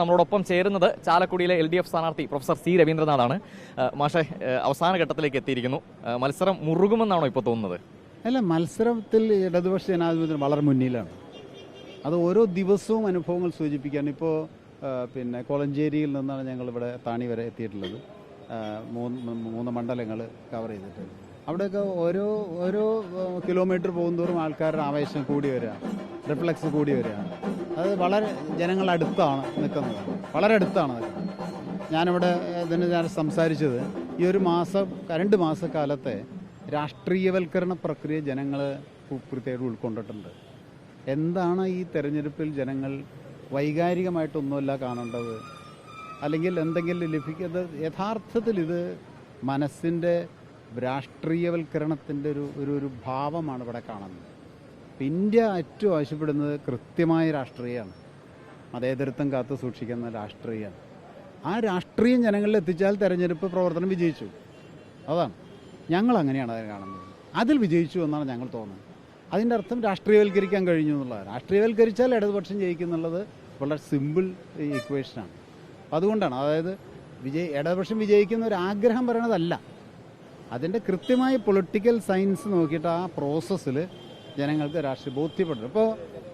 നമ്മളോടൊപ്പം ചേരുന്നത് ചാലക്കുടിയിലെ എൽ ഡി എഫ് സ്ഥാനാർത്ഥി പ്രൊഫസർ സി രവീന്ദ്രനാഥാണ്. മാഷെ അവസാന ഘട്ടത്തിലേക്ക് എത്തിയിരിക്കുന്നു. മത്സരം മുറുകുമെന്നാണോ ഇപ്പോൾ തോന്നുന്നത്? അല്ല മത്സരത്തിൽ ഇടതുപക്ഷ ജനാധിപത്യം വളരെ മുന്നിലാണ്. അത് ഓരോ ദിവസവും അനുഭവങ്ങൾ സൂചിപ്പിക്കാൻ ഇപ്പോൾ പിന്നെ കോളഞ്ചേരിയിൽ നിന്നാണ് ഞങ്ങൾ ഇവിടെ താണി വരെ എത്തിയിട്ടുള്ളത്. മൂന്ന് മൂന്ന് മണ്ഡലങ്ങൾ കവർ ചെയ്തിട്ട്. അവിടെയൊക്കെ ഓരോ ഓരോ കിലോമീറ്റർ പോകുന്നതോറും ആൾക്കാരുടെ ആവേശം കൂടി വരിക. റിഫ്ലക്സ് കൂടി വരിക. അത് വളരെ ജനങ്ങളുടെ അടുത്താണ് നിൽക്കുന്നത്. വളരെ അടുത്താണ് നിൽക്കുന്നത്. ഞാനിവിടെ ഇതിന് ഞാൻ സംസാരിച്ചത് ഈ ഒരു മാസം രണ്ട് മാസക്കാലത്തെ രാഷ്ട്രീയവൽക്കരണ പ്രക്രിയ ജനങ്ങൾ കൃത്യമായിട്ട് ഉൾക്കൊണ്ടിട്ടുണ്ട്. എന്താണ് ഈ തെരഞ്ഞെടുപ്പിൽ ജനങ്ങൾ വൈകാരികമായിട്ടൊന്നുമല്ല കാണേണ്ടത്? അല്ലെങ്കിൽ എന്തെങ്കിലും ലഭിക്കുന്നത്? യഥാർത്ഥത്തിൽ ഇത് മനസ്സിന്റെ രാഷ്ട്രീയവൽക്കരണത്തിന്റെ ഒരു ഒരു ഭാവമാണ് ഇവിടെ കാണുന്നത്. ഇപ്പം ഇന്ത്യ ഏറ്റവും ആവശ്യപ്പെടുന്നത് കൃത്യമായ രാഷ്ട്രീയമാണ്. മതേതരത്വം കാത്തു സൂക്ഷിക്കുന്ന രാഷ്ട്രീയമാണ്. ആ രാഷ്ട്രീയം ജനങ്ങളിൽ എത്തിച്ചാൽ തെരഞ്ഞെടുപ്പ് പ്രവർത്തനം വിജയിച്ചു. അതാണ്. ഞങ്ങൾ അങ്ങനെയാണ് അതിനെ കാണുന്നത്. അതിൽ വിജയിച്ചു എന്നാണ് ഞങ്ങൾ തോന്നുന്നത്. അതിന്റെ അർത്ഥം രാഷ്ട്രീയവൽക്കരിക്കാൻ കഴിഞ്ഞു എന്നുള്ളതാണ്. രാഷ്ട്രീയവൽക്കരിച്ചാൽ ഇടതുപക്ഷം ജയിക്കുന്നുള്ളത് വളരെ സിമ്പിൾ ഇക്വേഷനാണ് അതുകൊണ്ടാണ് അതായത് വിജയ ഇടതുപക്ഷം വിജയിക്കുന്ന ഒരു ആഗ്രഹം പറയണതല്ല. അതിന്റെ കൃത്യമായ പൊളിറ്റിക്കൽ സയൻസ് നോക്കിയിട്ട് ആ പ്രോസസ്സിൽ ജനങ്ങൾക്ക് രാഷ്ട്രീയ ബോധ്യപ്പെട്ടത് ഇപ്പോൾ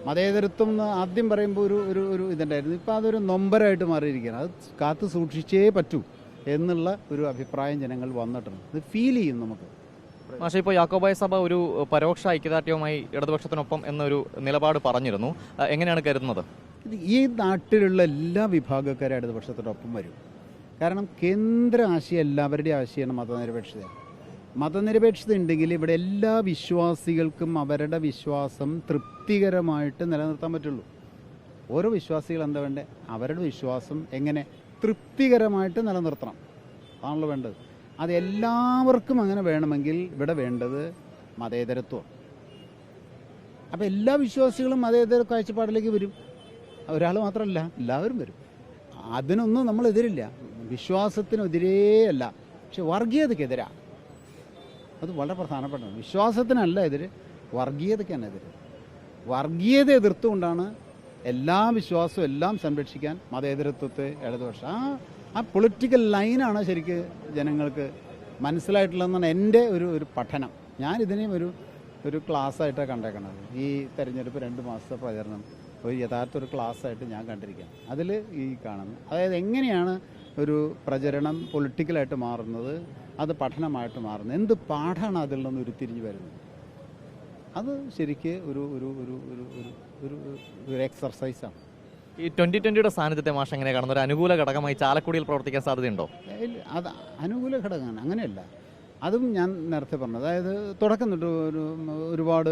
മതേതരത്വം എന്ന് ആദ്യം പറയുമ്പോൾ ഒരു ഒരു ഒരു ഇതുണ്ടായിരുന്നു. ഇപ്പോൾ അതൊരു നൊമ്പരായിട്ട് മാറിയിരിക്കുകയാണ്. അത് കാത്തു സൂക്ഷിച്ചേ പറ്റൂ എന്നുള്ള ഒരു അഭിപ്രായം ജനങ്ങൾ വന്നിട്ടുണ്ട്. ഇത് ഫീൽ ചെയ്യും നമുക്ക്. പക്ഷേ ഇപ്പോൾ യാക്കോബായ സഭ ഒരു പരോക്ഷ ഐക്യദാർഢ്യവുമായി ഇടതുപക്ഷത്തിനൊപ്പം എന്നൊരു നിലപാട് പറഞ്ഞിരുന്നു. എങ്ങനെയാണ് കരുതുന്നത്? ഈ നാട്ടിലുള്ള എല്ലാ വിഭാഗക്കാരും ഇടതുപക്ഷത്തിനൊപ്പം വരും. കാരണം കേന്ദ്ര ആശയം എല്ലാവരുടെയും ആശയമാണ് മതനിരപേക്ഷത മതനിരപേക്ഷത ഉണ്ടെങ്കിൽ ഇവിടെ എല്ലാ വിശ്വാസികൾക്കും അവരുടെ വിശ്വാസം തൃപ്തികരമായിട്ട് നിലനിർത്താൻ പറ്റുള്ളൂ. ഓരോ വിശ്വാസികൾ എന്താ വേണ്ടത് അവരുടെ വിശ്വാസം എങ്ങനെ തൃപ്തികരമായിട്ട് നിലനിർത്തണം. അതാണല്ലോ വേണ്ടത്. അത് എല്ലാവർക്കും അങ്ങനെ വേണമെങ്കിൽ ഇവിടെ വേണ്ടത് മതേതരത്വം അപ്പോൾ എല്ലാ വിശ്വാസികളും മതേതര കാഴ്ചപ്പാടിലേക്ക് വരും. ഒരാൾ മാത്രമല്ല എല്ലാവരും വരും. അതിനൊന്നും നമ്മൾ എതിരില്ല വിശ്വാസത്തിനെതിരേ അല്ല പക്ഷെ വർഗീയതയ്ക്കെതിരാ. അത് വളരെ പ്രധാനപ്പെട്ടതാണ് വിശ്വാസത്തിനല്ല എതിര് വർഗീയതയ്ക്കാണ് എതിര്. വർഗീയത എതിർത്തുകൊണ്ടാണ് എല്ലാ വിശ്വാസവും എല്ലാം സംരക്ഷിക്കാൻ മതേതരത്വത്തെ ഇടതുപക്ഷം. ആ ആ പൊളിറ്റിക്കൽ ലൈനാണ് ശരിക്ക് ജനങ്ങൾക്ക് മനസ്സിലായിട്ടുള്ളതെന്നാണ് എന്റെ ഒരു ഒരു പഠനം. ഞാൻ ഇതിനെയും ഒരു ഒരു ക്ലാസ് ആയിട്ടാണ് കണ്ടേക്കണത്. ഈ തെരഞ്ഞെടുപ്പ് രണ്ട് മാസത്തെ പ്രചരണം ഒരു യഥാർത്ഥ ഒരു ക്ലാസ് ആയിട്ട് ഞാൻ കണ്ടിരിക്കുകയാണ്. അതിൽ ഈ കാണുന്നത്. അതായത് എങ്ങനെയാണ് ഒരു പ്രചരണം പൊളിറ്റിക്കലായിട്ട് മാറുന്നത് അത് പഠനമായിട്ട് മാറുന്നത്. എന്ത് പാഠമാണ് അതിൽ നിന്ന് ഉരുത്തിരിഞ്ഞ് വരുന്നത്? അത് ശരിക്ക് ഒരു ഒരു ഒരു ഒരു ഒരു ഒരു ഒരു എക്സർസൈസാണ് ഈ ട്വന്റി ട്വന്റിയുടെ സാന്നിധ്യത്തെ മാഷ് എങ്ങനെ കാണുന്ന ഒരു അനുകൂല ഘടകമായി ചാലക്കുടിയിൽ പ്രവർത്തിക്കാൻ സാധ്യതയുണ്ടോ? ഇല്ല, അത് അനുകൂല ഘടകമാണ്. അങ്ങനെയല്ല. അതും ഞാൻ നേരത്തെ പറഞ്ഞു അതായത് തുടക്കം തൊട്ട് ഒരു ഒരുപാട്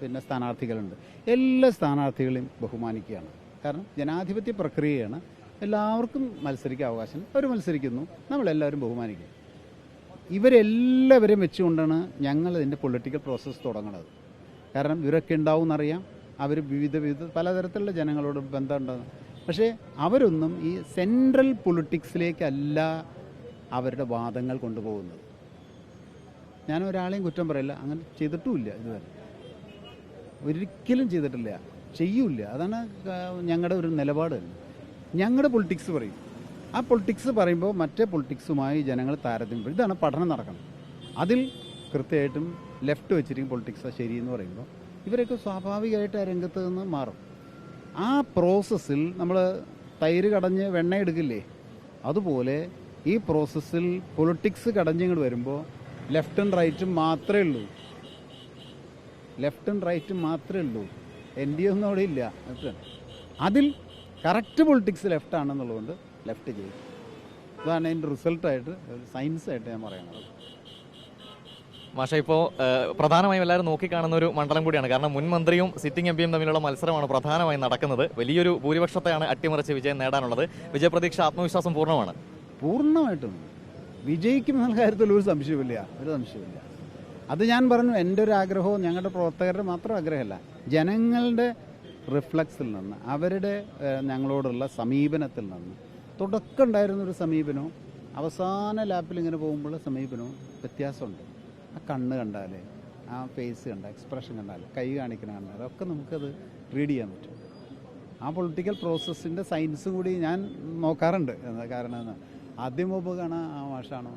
പിന്നെ സ്ഥാനാർത്ഥികളുണ്ട്. എല്ലാ സ്ഥാനാർത്ഥികളെയും ബഹുമാനിക്കുകയാണ്. കാരണം ജനാധിപത്യ പ്രക്രിയയാണ് എല്ലാവർക്കും മത്സരിക്കാൻ അവകാശം. അവർ മത്സരിക്കുന്നു. നമ്മളെല്ലാവരും ബഹുമാനിക്കും. ഇവരെല്ലാവരെയും വെച്ചുകൊണ്ടാണ് ഞങ്ങൾ ഇതിന്റെ പൊളിറ്റിക്കൽ പ്രോസസ്സ് തുടങ്ങുന്നത് കാരണം ഇവരൊക്കെ ഉണ്ടാവും എന്നറിയാം. അവർ വിവിധ വിവിധ പലതരത്തിലുള്ള ജനങ്ങളോട് ബന്ധമുണ്ടെന്ന് പക്ഷേ അവരൊന്നും ഈ സെൻട്രൽ പൊളിറ്റിക്സിലേക്കല്ല അവരുടെ വാദങ്ങൾ കൊണ്ടുപോകുന്നത്. ഞാൻ ഒരാളെയും കുറ്റം പറയില്ല. അങ്ങനെ ചെയ്തിട്ടുമില്ല ഇതുവരെ. ഒരിക്കലും ചെയ്തിട്ടില്ല. ചെയ്യൂല അതാണ് ഞങ്ങളുടെ ഒരു നിലപാട് തന്നെ. ഞങ്ങളുടെ പൊളിറ്റിക്സ് പറയും. ആ പൊളിറ്റിക്സ് പറയുമ്പോൾ മറ്റേ പൊളിറ്റിക്സുമായി ജനങ്ങൾ താരതമ്യം ഇതാണ് പഠനം നടക്കുന്നത്. അതിൽ കൃത്യമായിട്ടും ലെഫ്റ്റ് വെച്ചിരിക്കും പൊളിറ്റിക്സ് ശരി എന്ന് പറയുമ്പോൾ ഇവരൊക്കെ സ്വാഭാവികമായിട്ട് ആ രംഗത്ത് നിന്ന് മാറും. ആ പ്രോസസ്സിൽ നമ്മൾ തൈര് കടഞ്ഞ് വെണ്ണ എടുക്കില്ലേ? അതുപോലെ ഈ പ്രോസസ്സിൽ പൊളിറ്റിക്സ് കടഞ്ഞിങ്ങോട്ട് വരുമ്പോൾ ലെഫ്റ്റും റൈറ്റും മാത്രമേ ഉള്ളൂ. ലെഫ്റ്റും റൈറ്റും മാത്രമേ ഉള്ളൂ. എൻ ഡി ഒന്നും അവിടെ ഇല്ല. അതിൽ കറക്റ്റ് പൊളിറ്റിക്സ് ലെഫ്റ്റ് ആണെന്നുള്ളതുകൊണ്ട് ലെഫ്റ്റ് ചെയ്യും അതാണ് അതിന്റെ റിസൾട്ടായിട്ട് സയൻസ് ആയിട്ട് ഞാൻ പറയുന്നത്. മാഷ ഇപ്പോൾ പ്രധാനമായും എല്ലാവരും നോക്കിക്കാണുന്ന ഒരു മണ്ഡലം കൂടിയാണ്. കാരണം മുൻ മന്ത്രിയും സിറ്റിംഗ് എം പിയും തമ്മിലുള്ള മത്സരമാണ് പ്രധാനമായും നടക്കുന്നത്. വലിയൊരു ഭൂരിപക്ഷത്തെയാണ് അട്ടിമറിച്ച് വിജയം നേടാനുള്ളത്. വിജയപ്രതീക്ഷ ആത്മവിശ്വാസം പൂർണമാണ്. പൂർണമായിട്ടും. വിജയിക്കും എന്നുള്ള കാര്യത്തിൽ ഒരു സംശയമില്ല ഒരു സംശയമില്ല അത് ഞാൻ പറഞ്ഞു എന്റെ ഒരു ആഗ്രഹവും ഞങ്ങളുടെ പ്രവർത്തകരുടെ മാത്രം ആഗ്രഹമല്ല. ജനങ്ങളുടെ റിഫ്ലക്സിൽ നിന്ന് അവരുടെ ഞങ്ങളോടുള്ള സമീപനത്തിൽ നിന്ന്. തുടക്കം ഉണ്ടായിരുന്നൊരു സമീപനവും അവസാന ലാപ്പിൽ ഇങ്ങനെ പോകുമ്പോഴുള്ള സമീപനവും വ്യത്യാസമുണ്ട്. ആ കണ്ണ് കണ്ടാൽ ആ ഫേസ് കണ്ട എക്സ്പ്രഷൻ കണ്ടാൽ കൈ കാണിക്കണ കണ്ടാൽ ഒക്കെ നമുക്കത് റീഡ് ചെയ്യാൻ പറ്റും. ആ പൊളിറ്റിക്കൽ പ്രോസസ്സിന്റെ സയൻസ് കൂടി ഞാൻ നോക്കാറുണ്ട്. കാരണം ആദ്യം മുമ്പ് കാണാൻ ആ മാഷാണോ?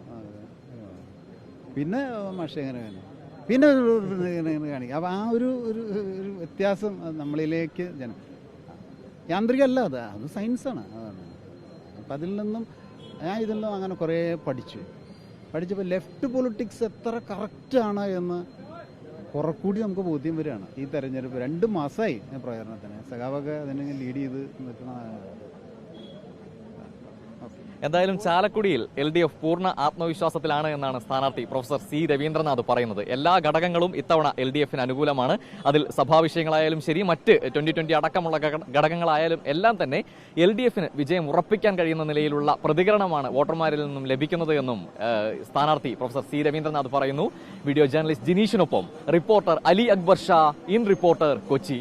പിന്നെ മാഷ എങ്ങനെ വേണം പിന്നെ കാണിക്കുക അപ്പം ആ ഒരു ഒരു ഒരു വ്യത്യാസം നമ്മളിലേക്ക് ജന യാന്ത്രികമല്ല അത്. അത് സയൻസാണ്. അതാണ്. അപ്പം അതിൽ നിന്നും ഞാൻ ഇതിൽ നിന്നും അങ്ങനെ കുറേ പഠിച്ചു. പഠിച്ചപ്പോൾ ലെഫ്റ്റ് പൊളിറ്റിക്സ് എത്ര കറക്റ്റാണ് എന്ന് കുറക്കൂടി കൂടി നമുക്ക് ബോധ്യം വരികയാണ്. ഈ തെരഞ്ഞെടുപ്പ് രണ്ട് മാസമായി പ്രചരണത്തിന്. സഖാവൊക്കെ അതിനെ ലീഡ് ചെയ്ത് നിൽക്കുന്ന എന്തായാലും ചാലക്കുടിയിൽ എൽ ഡി എഫ് പൂർണ ആത്മവിശ്വാസത്തിലാണ് എന്നാണ് സ്ഥാനാർത്ഥി പ്രൊഫസർ സി രവീന്ദ്രനാഥ് പറയുന്നത്. എല്ലാ ഘടകങ്ങളും ഇത്തവണ എൽ ഡി എഫിന് അനുകൂലമാണ്. അതിൽ സഭാവിഷയങ്ങളായാലും ശരി മറ്റ് ട്വന്റി ട്വന്റി അടക്കമുള്ള ഘടകങ്ങളായാലും എല്ലാം തന്നെ എൽ ഡി എഫിന് വിജയം ഉറപ്പിക്കാൻ കഴിയുന്ന നിലയിലുള്ള പ്രതികരണമാണ് വോട്ടർമാരിൽ നിന്നും ലഭിക്കുന്നത് എന്നും സ്ഥാനാർത്ഥി പ്രൊഫസർ സി രവീന്ദ്രനാഥ് പറയുന്നു. Video journalist ജിനീഷിനൊപ്പം reporter Ali Akbar Shah in reporter Kochi.